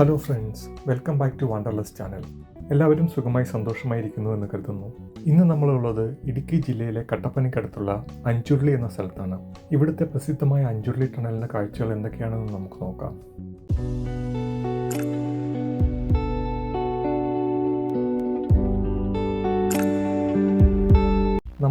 Hello friends welcome back to wanderlust channel എല്ലാവരും സുഖമായി സന്തോഷമായിരിക്കുന്നു എന്ന് കരുതുന്നു. ഇന്ന് നമ്മളുള്ളത് ഇടുക്കി ജില്ലയിലെ കട്ടപ്പനയ്ക്കടുത്തുള്ള അഞ്ചുരുളി എന്ന സ്ഥലത്താണ്. ഇവിടുത്തെ പ്രസിദ്ധമായ അഞ്ചുരുളി ടണലിന്റെ കാഴ്ചകൾ എന്തൊക്കെയാണെന്ന് നമുക്ക് നോക്കാം.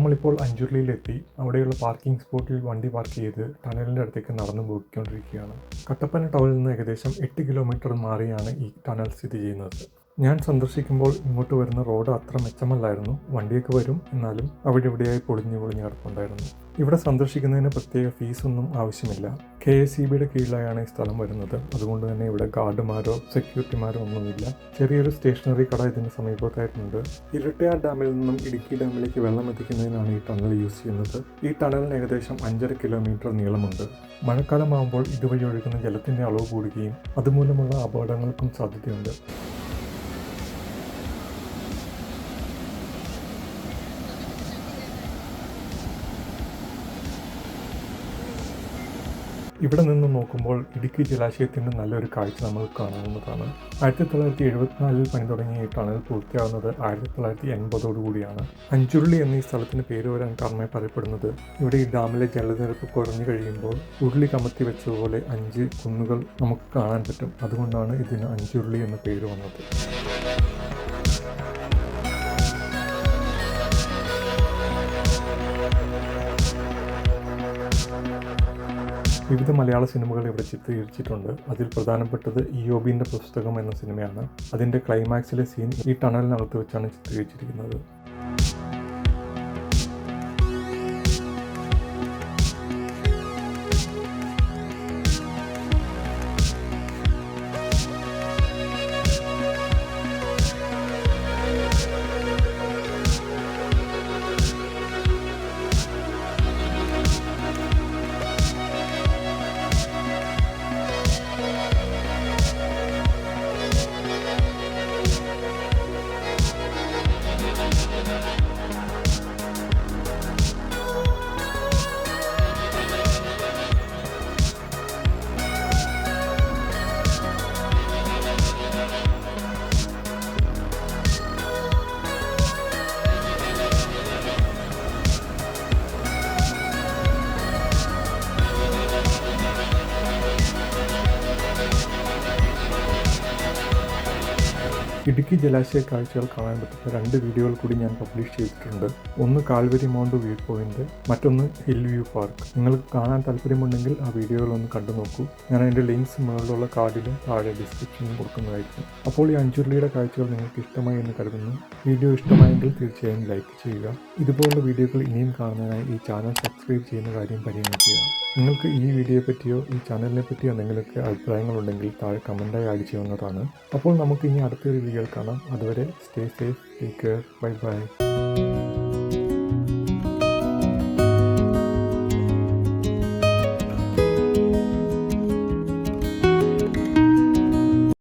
നമ്മളിപ്പോൾ അഞ്ചുരുളിയിലെത്തി അവിടെയുള്ള പാർക്കിംഗ് സ്പോട്ടിൽ വണ്ടി പാർക്ക് ചെയ്ത് ടണലിന്റെ അടുത്തേക്ക് നടന്നു പോയിക്കൊണ്ടിരിക്കുകയാണ്. കട്ടപ്പന ടൗണിൽ നിന്ന് ഏകദേശം എട്ട് കിലോമീറ്റർ മാറിയാണ് ഈ ടണൽ സ്ഥിതി ചെയ്യുന്നത്. ഞാൻ സന്ദർശിക്കുമ്പോൾ ഇങ്ങോട്ട് വരുന്ന റോഡ് അത്ര മെച്ചമല്ലായിരുന്നു. വണ്ടിയൊക്കെ വരും എന്നാലും അവിടെ ഇവിടെയായി പൊളിഞ്ഞു പൊളിഞ്ഞു കിടപ്പുണ്ടായിരുന്നു. ഇവിടെ സന്ദർശിക്കുന്നതിന് പ്രത്യേക ഫീസൊന്നും ആവശ്യമില്ല. കെ എസ് സി ബിയുടെ കീഴിലായാണ് ഈ സ്ഥലം വരുന്നത്. അതുകൊണ്ട് തന്നെ ഇവിടെ ഗാർഡുമാരോ സെക്യൂരിറ്റിമാരോ ഒന്നുമില്ല. ചെറിയൊരു സ്റ്റേഷനറി കട ഇതിന് സമീപത്തായിട്ടുണ്ട്. ഇരട്ടയാർ ഡാമിൽ നിന്നും ഇടുക്കി ഡാമിലേക്ക് വെള്ളം എത്തിക്കുന്നതിനാണ് ഈ ടണൽ യൂസ് ചെയ്യുന്നത്. ഈ ടണലിന് ഏകദേശം അഞ്ചര കിലോമീറ്റർ നീളമുണ്ട്. മഴക്കാലമാകുമ്പോൾ ഇതുവഴി ഒഴുകുന്ന ജലത്തിന്റെ അളവ് കൂടുകയും അതുമൂലമുള്ള അപകടങ്ങൾക്കും സാധ്യതയുണ്ട്. ഇവിടെ നിന്ന് നോക്കുമ്പോൾ ഇടുക്കി ജലാശയത്തിന്റെ നല്ലൊരു കാഴ്ച നമുക്ക് കാണാവുന്നതാണ്. ആയിരത്തി തൊള്ളായിരത്തി എഴുപത്തിനാലിൽ പണി തുടങ്ങിയ ടണൽ പൂർത്തിയാവുന്നത്. ആയിരത്തി തൊള്ളായിരത്തി എൺപതോടു കൂടിയാണ്. അഞ്ചുരുളി എന്നീ സ്ഥലത്തിന് പേര് വരാൻ കാരണമായി പറയപ്പെടുന്നത്. ഇവിടെ ഈ ഡാമിലെ ജലനിരപ്പ് കുറഞ്ഞു കഴിയുമ്പോൾ ഉരുളി കമത്തി വെച്ചതുപോലെ അഞ്ച് കുന്നുകൾ നമുക്ക് കാണാൻ പറ്റും. അതുകൊണ്ടാണ് ഇതിന് അഞ്ചുരുളി എന്ന പേര് വന്നത്. വിവിധ മലയാള സിനിമകൾ ഇവിടെ ചിത്രീകരിച്ചിട്ടുണ്ട്. അതിൽ പ്രധാനപ്പെട്ടത് ഇയോബിന്റെ പുസ്തകം എന്ന സിനിമയാണ്. അതിന്റെ ക്ലൈമാക്സിലെ സീൻ ഈ ടണലിനകത്ത് വെച്ചാണ് ചിത്രീകരിച്ചിരിക്കുന്നത്. ഇടുക്കി ജലാശയ കാഴ്ചകൾ കാണാൻ പറ്റുന്ന രണ്ട് വീഡിയോകൾ കൂടി ഞാൻ പബ്ലിഷ് ചെയ്തിട്ടുണ്ട്. ഒന്ന് കാൽവരി മൗണ്ട് വ്യൂ പോയിന്റ് മറ്റൊന്ന് ഹിൽ വ്യൂ പാർക്ക്. നിങ്ങൾക്ക് കാണാൻ താല്പര്യമുണ്ടെങ്കിൽ ആ വീഡിയോകൾ ഒന്ന് കണ്ടു നോക്കൂ. ഞാൻ അതിന്റെ ലിങ്ക്സ് മുകളിലുള്ള കാർഡിലും താഴെ ഡിസ്ക്രിപ്ഷനിലും കൊടുക്കുന്നതായിരിക്കും. അപ്പോൾ ഈ അഞ്ചുരുളിയുടെ കാഴ്ചകൾ നിങ്ങൾക്ക് ഇഷ്ടമായി എന്ന് കരുതുന്നു. വീഡിയോ ഇഷ്ടമായെങ്കിൽ തീർച്ചയായും ലൈക്ക് ചെയ്യുക. ഇതുപോലുള്ള വീഡിയോകൾ ഇനിയും കാണുന്നതിനായി ഈ ചാനൽ സബ്സ്ക്രൈബ് ചെയ്യുന്ന കാര്യം പരിഗണിക്കുക. നിങ്ങൾക്ക് ഈ വീഡിയോയെ പറ്റിയോ ഈ ചാനലിനെ പറ്റിയോ എന്തെങ്കിലുമൊക്കെ അഭിപ്രായങ്ങളുണ്ടെങ്കിൽ താഴെ കമന്റായി ആഡ് തന്നതാണ് അപ്പോൾ നമുക്ക് ഇനി അടുത്തൊരു വീഡിയോയിൽ കാണാം. അതുവരെ stay safe take care bye bye